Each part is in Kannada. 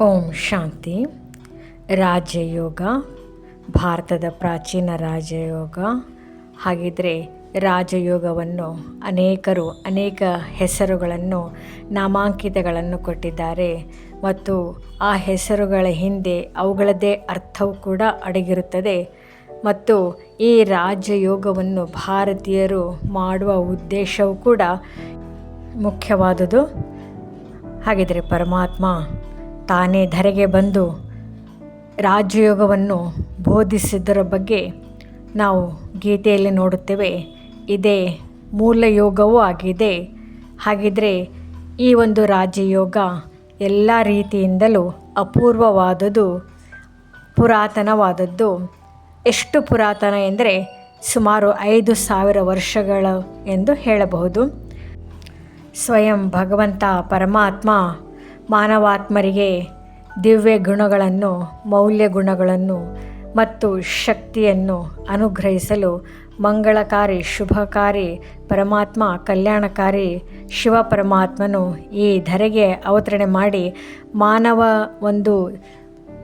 ಓಂ ಶಾಂತಿ. ರಾಜಯೋಗ, ಭಾರತದ ಪ್ರಾಚೀನ ರಾಜಯೋಗ. ಹಾಗಿದ್ರೆ ರಾಜಯೋಗವನ್ನು ಅನೇಕರು ಅನೇಕ ಹೆಸರುಗಳನ್ನು, ನಾಮಾಂಕಿತಗಳನ್ನು ಕೊಟ್ಟಿದ್ದಾರೆ. ಮತ್ತು ಆ ಹೆಸರುಗಳ ಹಿಂದೆ ಅವುಗಳದ್ದೇ ಅರ್ಥವು ಕೂಡ ಅಡಗಿರುತ್ತದೆ. ಮತ್ತು ಈ ರಾಜಯೋಗವನ್ನು ಭಾರತೀಯರು ಮಾಡುವ ಉದ್ದೇಶವು ಕೂಡ ಮುಖ್ಯವಾದುದು. ಹಾಗಿದ್ರೆ ಪರಮಾತ್ಮ ತಾನೇ ಧರೆಗೆ ಬಂದು ರಾಜಯೋಗವನ್ನು ಬೋಧಿಸಿದ್ದರ ಬಗ್ಗೆ ನಾವು ಗೀತೆಯಲ್ಲಿ ನೋಡುತ್ತೇವೆ. ಇದೇ ಮೂಲ ಯೋಗವೂ ಆಗಿದೆ. ಹಾಗಿದ್ರೆ ಈ ಒಂದು ರಾಜಯೋಗ ಎಲ್ಲ ರೀತಿಯಿಂದಲೂ ಅಪೂರ್ವವಾದದ್ದು, ಪುರಾತನವಾದದ್ದು. ಎಷ್ಟು ಪುರಾತನ ಎಂದರೆ ಸುಮಾರು ಐದು ಸಾವಿರ ವರ್ಷಗಳು ಎಂದು ಹೇಳಬಹುದು. ಸ್ವಯಂ ಭಗವಂತ ಪರಮಾತ್ಮ ಮಾನವಾತ್ಮರಿಗೆ ದಿವ್ಯ ಗುಣಗಳನ್ನು, ಮೌಲ್ಯ ಗುಣಗಳನ್ನು ಮತ್ತು ಶಕ್ತಿಯನ್ನು ಅನುಗ್ರಹಿಸಲು ಮಂಗಳಕಾರಿ, ಶುಭಕಾರಿ, ಪರಮಾತ್ಮ, ಕಲ್ಯಾಣಕಾರಿ ಶಿವ ಪರಮಾತ್ಮನು ಈ ಧರೆಗೆ ಅವತರಣೆ ಮಾಡಿ ಮಾನವ ಒಂದು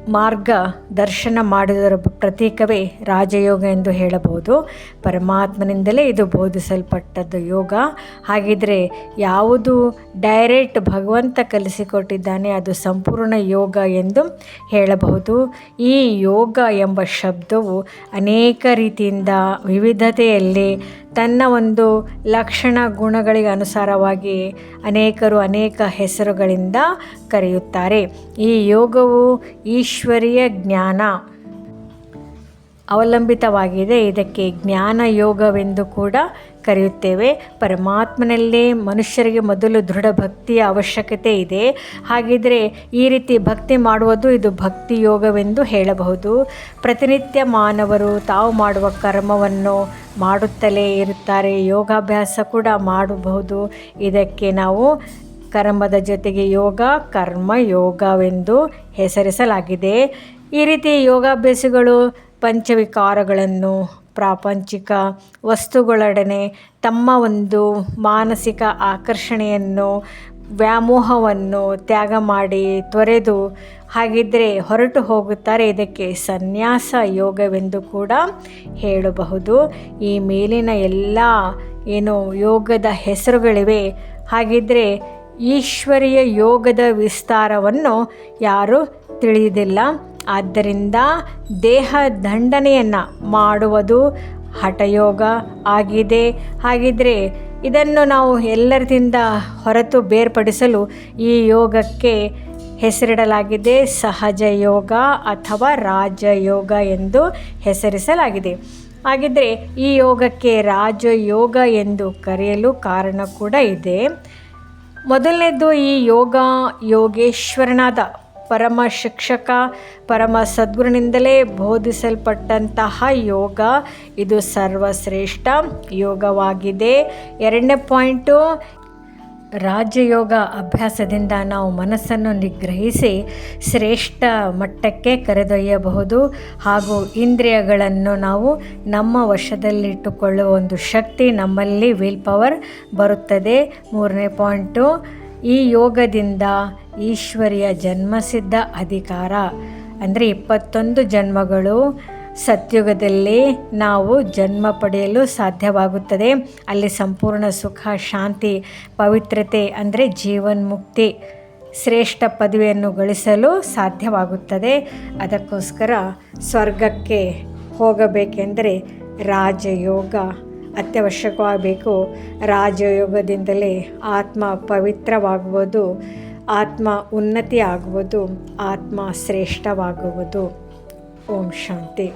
ಮಾರ್ಗ ದರ್ಶನ ಮಾಡಿದರ ಪ್ರತೀಕವೇ ರಾಜಯೋಗ ಎಂದು ಹೇಳಬಹುದು. ಪರಮಾತ್ಮನಿಂದಲೇ ಇದು ಬೋಧಿಸಲ್ಪಟ್ಟದ್ದು ಯೋಗ. ಹಾಗಿದ್ರೆ ಯಾವುದು ಡೈರೆಕ್ಟ್ ಭಗವಂತ ಕಲಿಸಿಕೊಟ್ಟಿದ್ದಾನೆ ಅದು ಸಂಪೂರ್ಣ ಯೋಗ ಎಂದು ಹೇಳಬಹುದು. ಈ ಯೋಗ ಎಂಬ ಶಬ್ದವು ಅನೇಕ ರೀತಿಯಿಂದ ವಿವಿಧತೆಯಲ್ಲಿ ತನ್ನ ಒಂದು ಲಕ್ಷಣ ಗುಣಗಳಿಗೆ ಅನುಸಾರವಾಗಿ ಅನೇಕರು ಅನೇಕ ಹೆಸರುಗಳಿಂದ ಕರೆಯುತ್ತಾರೆ. ಈ ಯೋಗವು ಈಶ್ವರೀಯ ಜ್ಞಾನ. ಅವಲಂಬಿತವಾಗಿದೆ. ಇದಕ್ಕೆ ಜ್ಞಾನ ಯೋಗವೆಂದು ಕೂಡ ಕರೆಯುತ್ತೇವೆ. ಪರಮಾತ್ಮನಲ್ಲೇ ಮನುಷ್ಯರಿಗೆ ಮೊದಲು ದೃಢ ಭಕ್ತಿಯ ಅವಶ್ಯಕತೆ ಇದೆ. ಹಾಗಿದ್ರೆ ಈ ರೀತಿ ಭಕ್ತಿ ಮಾಡುವುದು ಇದು ಭಕ್ತಿ ಯೋಗವೆಂದು ಹೇಳಬಹುದು. ಪ್ರತಿನಿತ್ಯ ಮಾನವರು ತಾವು ಮಾಡುವ ಕರ್ಮವನ್ನು ಮಾಡುತ್ತಲೇ ಇರುತ್ತಾರೆ. ಯೋಗಾಭ್ಯಾಸ ಕೂಡ ಮಾಡಬಹುದು. ಇದಕ್ಕೆ ನಾವು ಕರ್ಮದ ಜೊತೆಗೆ ಯೋಗ, ಕರ್ಮ ಯೋಗವೆಂದು ಹೆಸರಿಸಲಾಗಿದೆ. ಈ ರೀತಿ ಯೋಗಾಭ್ಯಾಸಗಳು ಪಂಚವಿಕಾರಗಳನ್ನು, ಪ್ರಾಪಂಚಿಕ ವಸ್ತುಗಳೊಡನೆ ತಮ್ಮ ಒಂದು ಮಾನಸಿಕ ಆಕರ್ಷಣೆಯನ್ನು, ವ್ಯಾಮೋಹವನ್ನು ತ್ಯಾಗ ಮಾಡಿ ತೊರೆದು ಹಾಗಿದ್ದರೆ ಹೊರಟು ಹೋಗುತ್ತಾರೆ. ಇದಕ್ಕೆ ಸನ್ಯಾಸ ಯೋಗವೆಂದು ಕೂಡ ಹೇಳಬಹುದು. ಈ ಮೇಲಿನ ಎಲ್ಲ ಏನು ಯೋಗದ ಹೆಸರುಗಳಿವೆ ಹಾಗಿದ್ದರೆ ಈಶ್ವರೀಯ ಯೋಗದ ವಿಸ್ತಾರವನ್ನು ಯಾರೂ ತಿಳಿಯುವುದಿಲ್ಲ ಆದ್ದರಿಂದ ದೇಹ ದಂಡನೆಯನ್ನು ಮಾಡುವುದು ಹಠಯೋಗ ಆಗಿದೆ. ಹಾಗಿದ್ರೆ ಇದನ್ನು ನಾವು ಎಲ್ಲರದಿಂದ ಹೊರತು ಬೇರ್ಪಡಿಸಲು ಈ ಯೋಗಕ್ಕೆ ಹೆಸರಿಡಲಾಗಿದೆ ಸಹಜ ಯೋಗ ಅಥವಾ ರಾಜಯೋಗ ಎಂದು ಹೆಸರಿಸಲಾಗಿದೆ. ಹಾಗಿದ್ದರೆ ಈ ಯೋಗಕ್ಕೆ ರಾಜಯೋಗ ಎಂದು ಕರೆಯಲು ಕಾರಣ ಕೂಡ ಇದೆ. ಮೊದಲನೇದು ಈ ಯೋಗ ಯೋಗೇಶ್ವರನಾದ ಪರಮ ಶಿಕ್ಷಕ, ಪರಮ ಸದ್ಗುರುನಿಂದಲೇ ಬೋಧಿಸಲ್ಪಟ್ಟಂತಹ ಯೋಗ. ಇದು ಸರ್ವಶ್ರೇಷ್ಠ ಯೋಗವಾಗಿದೆ. ಎರಡನೇ ಪಾಯಿಂಟು, ರಾಜಯೋಗ ಅಭ್ಯಾಸದಿಂದ ನಾವು ಮನಸ್ಸನ್ನು ನಿಗ್ರಹಿಸಿ ಶ್ರೇಷ್ಠ ಮಟ್ಟಕ್ಕೆ ಕರೆದೊಯ್ಯಬಹುದು. ಹಾಗೂ ಇಂದ್ರಿಯಗಳನ್ನು ನಾವು ನಮ್ಮ ವಶದಲ್ಲಿಟ್ಟುಕೊಳ್ಳುವ ಒಂದು ಶಕ್ತಿ ನಮ್ಮಲ್ಲಿ ವಿಲ್ ಪವರ್ ಬರುತ್ತದೆ. ಮೂರನೇ ಪಾಯಿಂಟು ಈ ಯೋಗದಿಂದ ಈಶ್ವರಿಯ ಜನ್ಮಸಿದ್ಧ ಅಧಿಕಾರ. ಅಂದರೆ ಇಪ್ಪತ್ತೊಂದು ಜನ್ಮಗಳು ಸತ್ಯುಗದಲ್ಲಿ ನಾವು ಜನ್ಮ ಪಡೆಯಲು ಸಾಧ್ಯವಾಗುತ್ತದೆ. ಅಲ್ಲಿ ಸಂಪೂರ್ಣ ಸುಖ, ಶಾಂತಿ, ಪವಿತ್ರತೆ, ಅಂದರೆ ಜೀವನ್ಮುಕ್ತಿ, ಶ್ರೇಷ್ಠ ಪದವಿಯನ್ನು ಗಳಿಸಲು ಸಾಧ್ಯವಾಗುತ್ತದೆ. ಅದಕ್ಕೋಸ್ಕರ ಸ್ವರ್ಗಕ್ಕೆ ಹೋಗಬೇಕೆಂದರೆ ರಾಜಯೋಗ. ಅತ್ಯವಶ್ಯಕವಾಗಬೇಕು. ರಾಜಯೋಗದಿಂದಲೇ ಆತ್ಮ ಪವಿತ್ರವಾಗುವುದು ಆತ್ಮ ಉನ್ನತಿ ಆಗುವುದು ಆತ್ಮ ಶ್ರೇಷ್ಠವಾಗುವುದು. ಓಂ ಶಾಂತಿ.